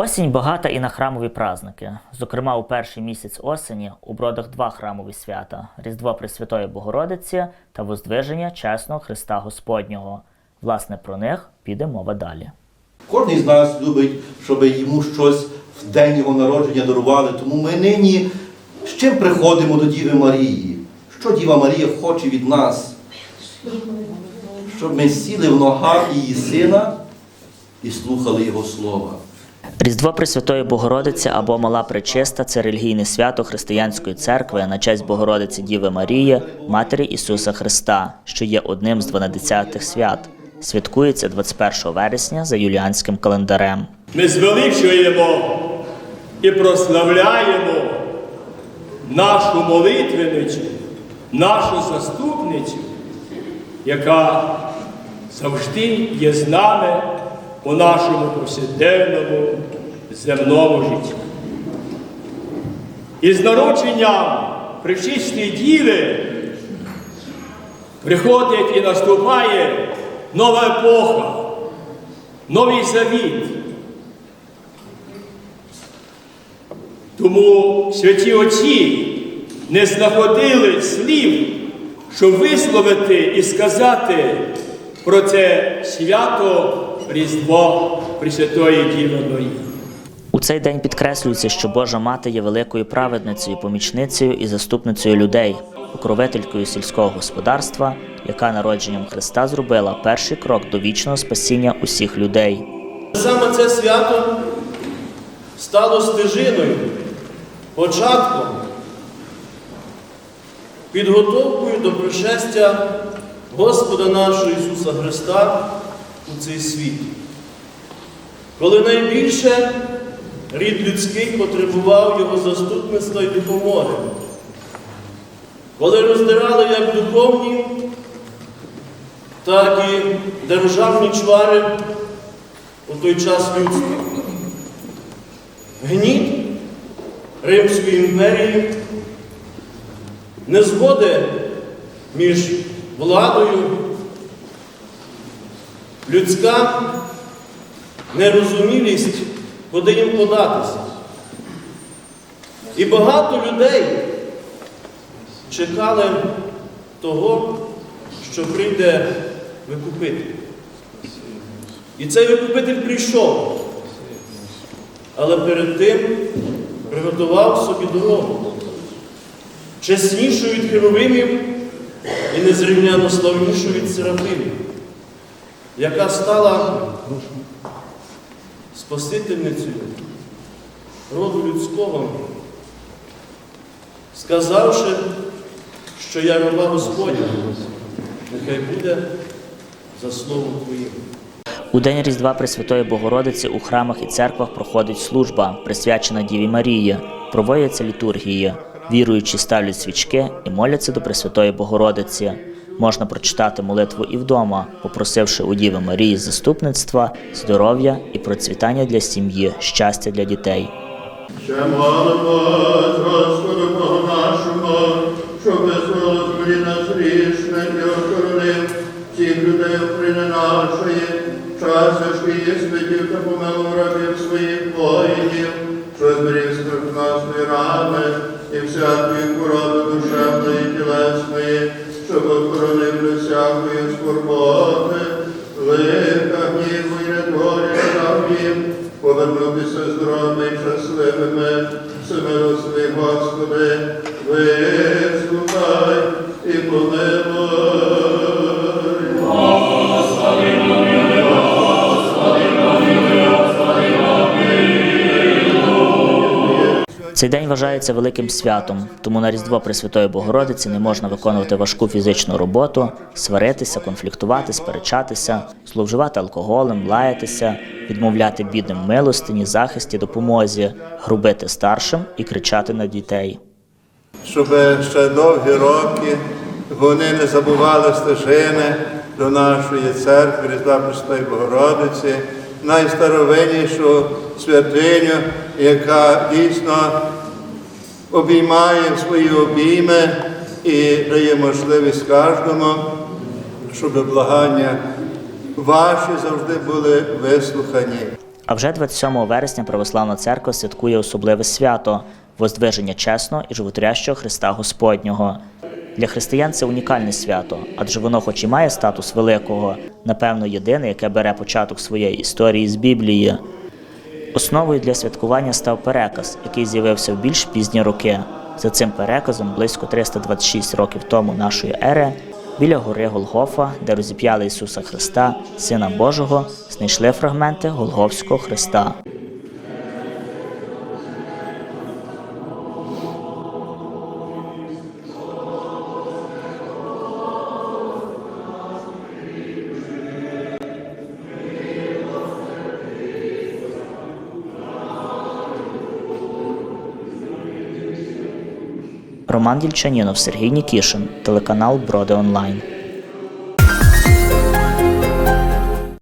Осінь багата і на храмові праздники. Зокрема, у перший місяць осені у бродах два храмові свята: Різдво Пресвятої Богородиці та Воздвиження чесного Христа Господнього. Власне, про них піде мова далі. Кожен з нас любить, щоб йому щось в день його народження дарували. Тому ми нині з чим приходимо до Діви Марії? Що Діва Марія хоче від нас? Щоб ми сіли в ногах її сина і слухали Його слова. Різдво Пресвятої Богородиці або Мала Пречиста це релігійне свято Християнської церкви на честь Богородиці Діви Марії, Матері Ісуса Христа, що є одним з дванадесятих свят. Святкується 21 вересня за юліанським календарем. Ми звеличуємо і прославляємо нашу молитвеницю, нашу заступницю, яка завжди є з нами у нашому повсякденному земному житті. І з народженням Пречистої Діви приходить і наступає нова епоха, новий завіт. Тому святі отці не знаходили слів, щоб висловити і сказати про це свято Різдво Пресвятої Діви Марії. У цей день підкреслюється, що Божа мати є великою праведницею, помічницею і заступницею людей, покровителькою сільського господарства, яка народженням Христа зробила перший крок до вічного спасіння усіх людей. Саме це свято стало стежиною, початком, підготовкою до пришестя Господа нашого Ісуса Христа у цей світ. Коли найбільше рід людський потребував Його заступництва і допомоги, коли роздирали як духовні, так і державні чвари у той час людства. Гніт Римської імперії, незгоди між владою, людська нерозумілість, куди їм податися. І багато людей чекали того, що прийде викупити. І цей викупитель прийшов, але перед тим приготував собі дорогу, чеснішу від херовимів і незрівняно славнішу від серафимів, яка стала Спасительницею роду людського, сказавши, що я раба Господня, нехай буде за словом Твоїм. У день Різдва Пресвятої Богородиці у храмах і церквах проходить служба, присвячена Діві Марії, проводяться літургії. Віруючі ставлять свічки і моляться до Пресвятої Богородиці. Можна прочитати молитву і вдома, попросивши у Діви Марії заступництва, здоров'я і процвітання для сім'ї, щастя для дітей. Ще молимо нашого, щоб визволив з нас грішних і всіх людей України нашої, час важких іспитів та помилував рабів своїх воїнів, що зберіг з нашої рани і всякої хвороби душевної і тілесної, скорботи, лиха, і недолі нам повернутися здоровими і щасливими, всемилосний Господи, вислухай і помилуй. Цей день вважається великим святом, тому на Різдво Пресвятої Богородиці не можна виконувати важку фізичну роботу, сваритися, конфліктувати, сперечатися, зловживати алкоголем, лаятися, відмовляти бідним милостині, захисті, допомозі, грубити старшим і кричати на дітей. щоб ще довгі роки вони не забували стежини до нашої церкви Різдва Пресвятої Богородиці, найстаровиннішу святиню, яка дійсно обіймає свої обійми і дає можливість кожному, щоб благання ваші завжди були вислухані. А вже 27 вересня Православна церква святкує особливе свято Воздвиження чесного і животворящого Христа Господнього. Для християн це унікальне свято, адже воно, хоч і має статус великого, напевно, єдине, яке бере початок своєї історії з Біблії. Основою для святкування став переказ, який з'явився в більш пізні роки. За цим переказом, близько 326 років тому нашої ери, біля гори Голгофа, де розіп'яли Ісуса Христа, Сина Божого, знайшли фрагменти Голговського Христа. Роман Дільчанінов, Сергій Нікішин, телеканал Броди Онлайн.